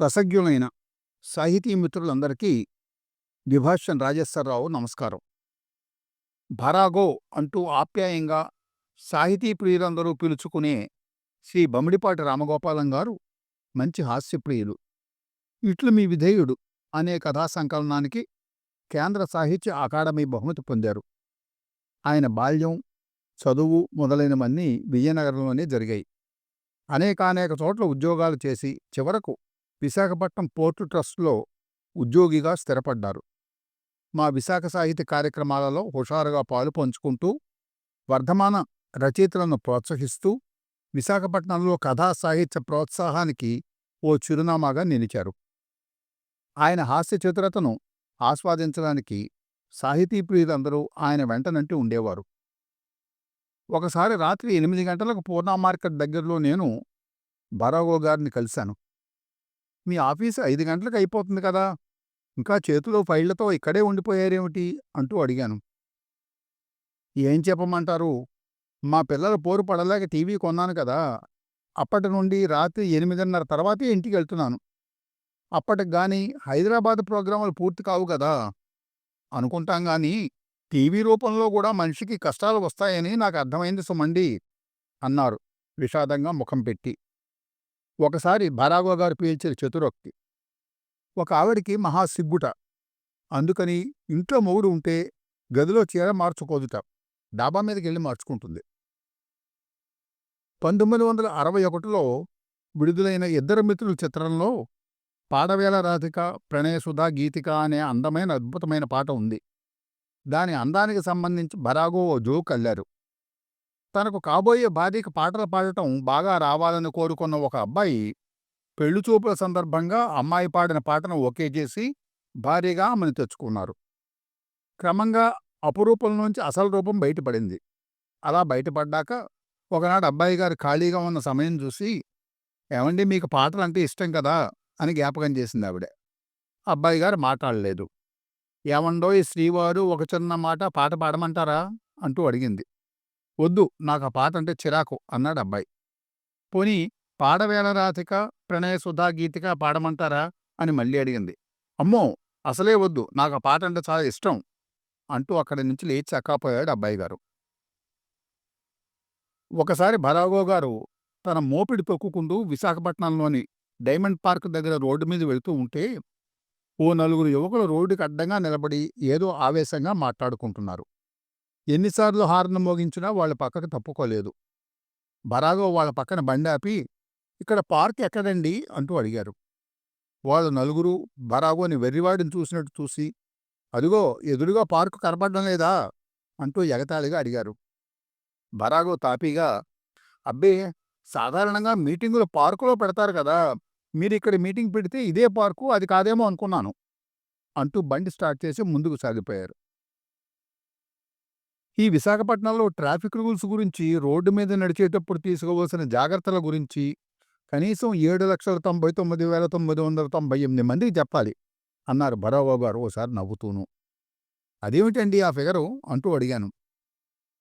రసజ్ఞులైన సాహితీ మిత్రులందరికీ విభాషన్ రాజేశ్వరరావు నమస్కారం. భరాగో అంటూ ఆప్యాయంగా సాహితీ ప్రియులందరూ పిలుచుకునే శ్రీ బమిడిపాటి రామగోపాలం గారు మంచి హాస్యప్రియులు. ఇట్లు మీ విధేయుడు అనే కథా సంకలనానికి కేంద్ర సాహిత్య అకాడమీ బహుమతి పొందారు. ఆయన బాల్యం చదువు మొదలైనవన్నీ విజయనగరంలోనే జరిగాయి. అనేకానేక చోట్ల ఉద్యోగాలు చేసి చివరకు విశాఖపట్నం పోర్టు ట్రస్ట్లో ఉద్యోగిగా స్థిరపడ్డారు. మా విశాఖ సాహిత్య కార్యక్రమాలలో హుషారుగా పాలు పంచుకుంటూ వర్ధమాన రచయితలను ప్రోత్సహిస్తూ విశాఖపట్నంలో కథా సాహిత్య ప్రోత్సాహానికి ఓ చిరునామాగా నిలిచారు. ఆయన హాస్య చతురతను ఆస్వాదించడానికి సాహితీ ప్రియులందరూ ఆయన వెంటనంటి ఉండేవారు. ఒకసారి రాత్రి ఎనిమిది గంటలకు పూర్ణ మార్కెట్ దగ్గరలో నేను బరాగో గారిని కలిశాను. మీ ఆఫీసు ఐదు గంటలకు అయిపోతుంది కదా! ఇంకా చేతిలో ఫైళ్ళతో ఇక్కడే ఉండిపోయారేమిటి? అంటూ అడిగాను. ఏం చెప్పమంటారు? మా పిల్లల పోరు పడలేక టీవీ కొన్నాను కదా! అప్పటి నుండి రాత్రి ఎనిమిదిన్నర తర్వాతే ఇంటికి వెళ్తున్నాను. అప్పటికి గాని హైదరాబాద్ ప్రోగ్రాములు పూర్తి కావు కదా! అనుకుంటాం గాని టీవీ రూపంలో కూడా మనిషికి కష్టాలు వస్తాయని నాకు అర్థమైంది సుమండి! అన్నారు విషాదంగా ముఖం పెట్టి. ఒకసారి బరాగో గారు పీల్చిన చతురొక్తి ఒక ఆవిడికి మహా సిగ్గుట. అందుకని ఇంట్లో మొగుడు ఉంటే గదిలో చీర మార్చుకోదుట. డాబా మీదకి వెళ్ళి మార్చుకుంటుంది. పంతొమ్మిది వందల అరవై ఒకటిలో విడుదలైన ఇద్దరు మిత్రుల చిత్రంలో పాడవేల రాధిక ప్రణయసుధ గీతిక అనే అందమైన అద్భుతమైన పాట ఉంది. దాని అందానికి సంబంధించి బరాగో ఓ జోక్ అల్లారు. తనకు కాబోయే భార్యకి పాటలు పాడటం బాగా రావాలని కోరుకున్న ఒక అబ్బాయి పెళ్ళిచూపుల సందర్భంగా అమ్మాయి పాడిన పాటను ఒకే చేసి భార్యగా ఆమెను తెచ్చుకున్నారు. క్రమంగా అపురూపం నుంచి అసలు రూపం బయటపడింది. అలా బయటపడ్డాక ఒకనాడు అబ్బాయి గారు ఖాళీగా ఉన్న సమయం చూసి ఏమండి మీకు పాటలు అంటే ఇష్టం కదా? అని జ్ఞాపకం చేసింది ఆవిడ. అబ్బాయి గారు మాట్లాడలేదు. ఏమండో ఈ శ్రీవారు ఒక చిన్న మాట పాట పాడమంటారా? అంటూ అడిగింది. వద్దు నాకు ఆ పాట అంటే చిరాకు అన్నాడు అబ్బాయి. పోనీ పాడవేల రాధిక ప్రణయ సుధా గీతిక పాడమంటారా? అని మళ్ళీ అడిగింది. అమ్మో అసలే వద్దు నాకు ఆ పాట అంటే చాలా ఇష్టం అంటూ అక్కడి నుంచి లేచి అక్కాపోయాడు అబ్బాయి గారు. ఒకసారి భరాగో గారు తన మోపిడి తొక్కుకుంటూ విశాఖపట్నంలోని డైమండ్ పార్క్ దగ్గర రోడ్డు మీద వెళుతూ ఉంటే ఓ నలుగురు యువకులు రోడ్డుకి అడ్డంగా నిలబడి ఏదో ఆవేశంగా మాట్లాడుకుంటున్నారు. ఎన్నిసార్లు హార్న్ మోగించినా వాళ్ళ పక్కకు తప్పుకోలేదు. బరాగో వాళ్ళ పక్కన బండాపి ఆపి ఇక్కడ పార్క్ ఎక్కడండి? అంటూ అడిగారు. వాళ్ళు నలుగురు బరాగోని వెర్రివాడిని చూసినట్టు చూసి అదిగో ఎదురుగా పార్కు కనపడడం లేదా? అంటూ ఎగతాళిగా అడిగారు. బరాగో తాపీగా అబ్బే సాధారణంగా మీటింగులు పార్కులో పెడతారు కదా మీరు ఇక్కడ మీటింగ్ పెడితే ఇదే పార్కు అది కాదేమో అనుకున్నాను. అంటూ బండి స్టార్ట్ చేసి ముందుకు సాగిపోయారు. ఈ విశాఖపట్నంలో ట్రాఫిక్ రూల్స్ గురించి రోడ్డు మీద నడిచేటప్పుడు తీసుకోవాల్సిన జాగ్రత్తల గురించి కనీసం ఏడు లక్షల తొంభై తొమ్మిది వేల తొమ్మిది వందల తొంభై ఎనిమిది మందికి చెప్పాలి. అన్నారు భరావో గారు ఓసారి నవ్వుతూను. అదేమిటండి ఆ ఫిగరు? అంటూ అడిగాను.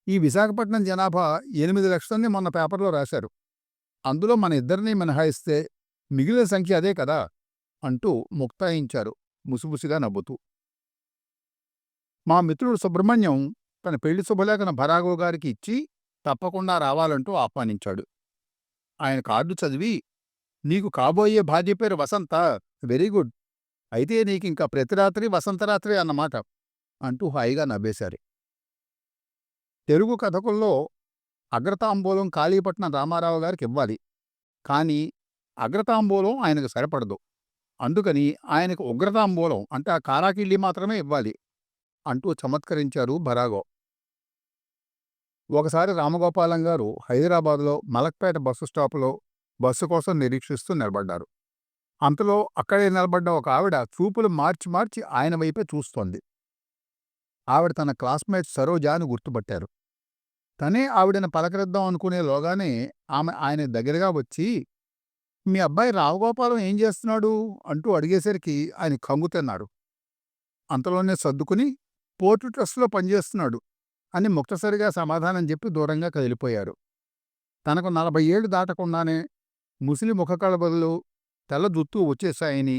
ఈ విశాఖపట్నం జనాభా ఎనిమిది లక్షలని మొన్న పేపర్లో రాశారు. అందులో మన ఇద్దరిని మినహాయిస్తే మిగిలిన సంఖ్య అదే కదా? అంటూ ముక్తాయించారు ముసిముసిగా నవ్వుతూ. మా మిత్రుడు సుబ్రహ్మణ్యం తన పెళ్ళి శుభలేఖన భరాగో గారికి ఇచ్చి తప్పకుండా రావాలంటూ ఆహ్వానించాడు. ఆయన కార్డు చదివి నీకు కాబోయే భార్య పేరు వసంత. Very good. అయితే నీకింక ప్రతి రాత్రి వసంతరాత్రి అన్నమాట అంటూ హాయిగా నవ్వేశారు. తెలుగు కథకుల్లో అగ్రతాంబూలం కాళీపట్నం రామారావు గారికి ఇవ్వాలి. కానీ అగ్రతాంబూలం ఆయనకు సరిపడదు. అందుకని ఆయనకు ఉగ్రతాంబూలం అంటే ఆ కారాకిళ్ళి మాత్రమే ఇవ్వాలి అంటూ చమత్కరించారు భరాగో ఒకసారి రామగోపాలం గారు హైదరాబాద్లో మలక్పేట బస్సు స్టాపులో బస్సు కోసం నిరీక్షిస్తూ నిలబడ్డారు. అంతలో అక్కడే నిలబడ్డ ఒక ఆవిడ చూపులు మార్చి మార్చి ఆయన వైపే చూస్తోంది. ఆవిడ తన క్లాస్మేట్ సరోజాను గుర్తుపట్టారు. తనే ఆవిడని పలకరిద్దాం అనుకునేలోగానే ఆమె ఆయన దగ్గరగా వచ్చి మీ అబ్బాయి రావుగోపాలం ఏం చేస్తున్నాడు? అంటూ అడిగేసరికి ఆయన కంగుతున్నారు అంతలోనే సర్దుకుని పోర్టు ట్రస్ట్లో పనిచేస్తున్నాడు. అని ముక్తసరిగా సమాధానం చెప్పి దూరంగా కదిలిపోయారు తనకు నలభై ఏళ్ళు దాటకుండానే ముసిలి ముఖకళబదులు తెల్ల దుత్తు వచ్చేశాయని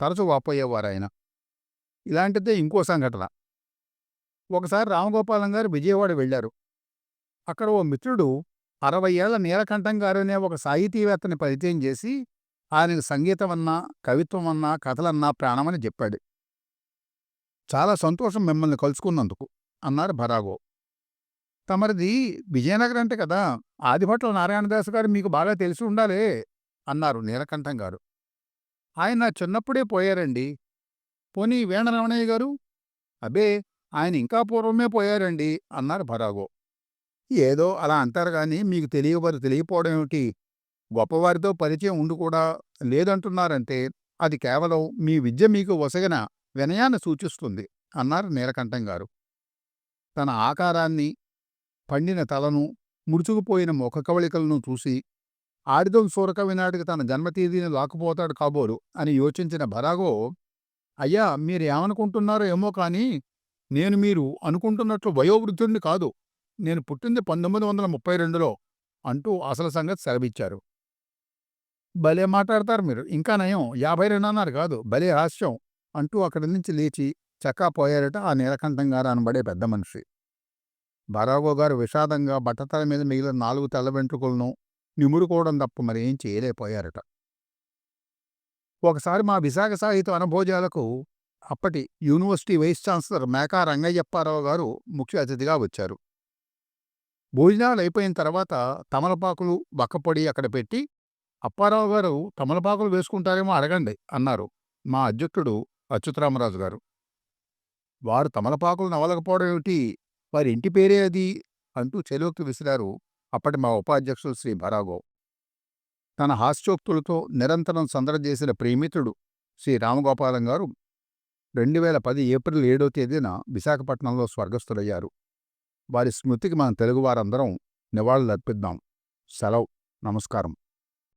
తరచు వాపోయేవారాయన. ఇలాంటిదే ఇంకో సంఘటన. ఒకసారి రామగోపాలం గారు విజయవాడ వెళ్ళారు. అక్కడ ఓ మిత్రుడు అరవై ఏళ్ళ నీలకంఠం గారనే ఒక సాహితీవేత్తని పరిచయం చేసి ఆయనకు సంగీతం అన్నా కవిత్వం అన్నా కథలన్నా ప్రాణమని చెప్పాడు. చాలా సంతోషం మిమ్మల్ని కలుసుకున్నందుకు. అన్నారు భరాగో. తమరిది విజయనగరం అంటే కదా ఆదిభట్ల నారాయణదాస్ గారు మీకు బాగా తెలిసి ఉండాలే అన్నారు నీలకంఠం గారు. ఆయన నా చిన్నప్పుడే పోయారండి. పోనీ వేణ రమణయ్య గారు? అబే ఆయన ఇంకా పూర్వమే పోయారండి అన్నారు భరాగో. ఏదో అలా అంటారు కానీ మీకు తెలియవారు తెలియపోవడం ఏమిటి? గొప్పవారితో పరిచయం ఉండి కూడా లేదంటున్నారంటే అది కేవలం మీ విద్య మీకు వసగిన వినయాన్ని సూచిస్తుంది అన్నారు నీలకంఠం గారు. తన ఆకారాన్ని పండిన తలను ముడుచుకుపోయిన ముఖ కవళికలను చూసి ఆడిదం సూరక వినాటికి తన జన్మతీదీని లాక్కుపోతాడు కాబోలు అని యోచించిన భరాగో అయ్యా మీరేమనుకుంటున్నారో ఏమో కానీ నేను మీరు అనుకుంటున్నట్లు వయోవృద్ధుణ్ణి కాదు. నేను పుట్టింది పంతొమ్మిది వందల ముప్పై రెండులో అంటూ అసలు సంగతి సెలవిచ్చారు. భలే మాట్లాడతారు మీరు. ఇంకా నయం. యాభై రెండు అన్నారు కాదు. భలే హాస్యం అంటూ అక్కడి నుంచి లేచి చక్కా పోయారట ఆ నీలకంఠం గారు అనబడే పెద్ద మనిషి. బరాగో గారు విషాదంగా బట్టతల మీద మిగిలిన నాలుగు తెల్ల వెంట్రుకలను నిమురుకోవడం తప్ప మరేం చేయలేకపోయారట. ఒకసారి మా విశాఖ సాహిత్య అనుభోజాలకు అప్పటి university vice chancellor Meka Rangayya Apparao గారు ముఖ్య అతిథిగా వచ్చారు. భోజనాలు అయిపోయిన తర్వాత తమలపాకులు బక్కపొడి అక్కడ పెట్టి అప్పారావు గారు తమలపాకులు వేసుకుంటారేమో అడగండి అన్నారు మా అధ్యక్షుడు అచ్యుతరామరాజు గారు. వారు తమలపాకులు నవలకపోవడం ఏమిటి? వారి ఇంటి పేరే అది అంటూ చెలోకి విసిరారు అప్పటి మా ఉపాధ్యక్షుడు శ్రీ భరాగో. తన హాస్యోక్తులతో నిరంతరం సందడి చేసిన ప్రేమితుడు శ్రీ రామగోపాలం గారు రెండు వేల పది ఏప్రిల్ ఏడో తేదీన విశాఖపట్నంలో స్వర్గస్థులయ్యారు. వారి స్మృతికి మన తెలుగువారందరం నివాళులర్పిద్దాం. సెలవు. నమస్కారం.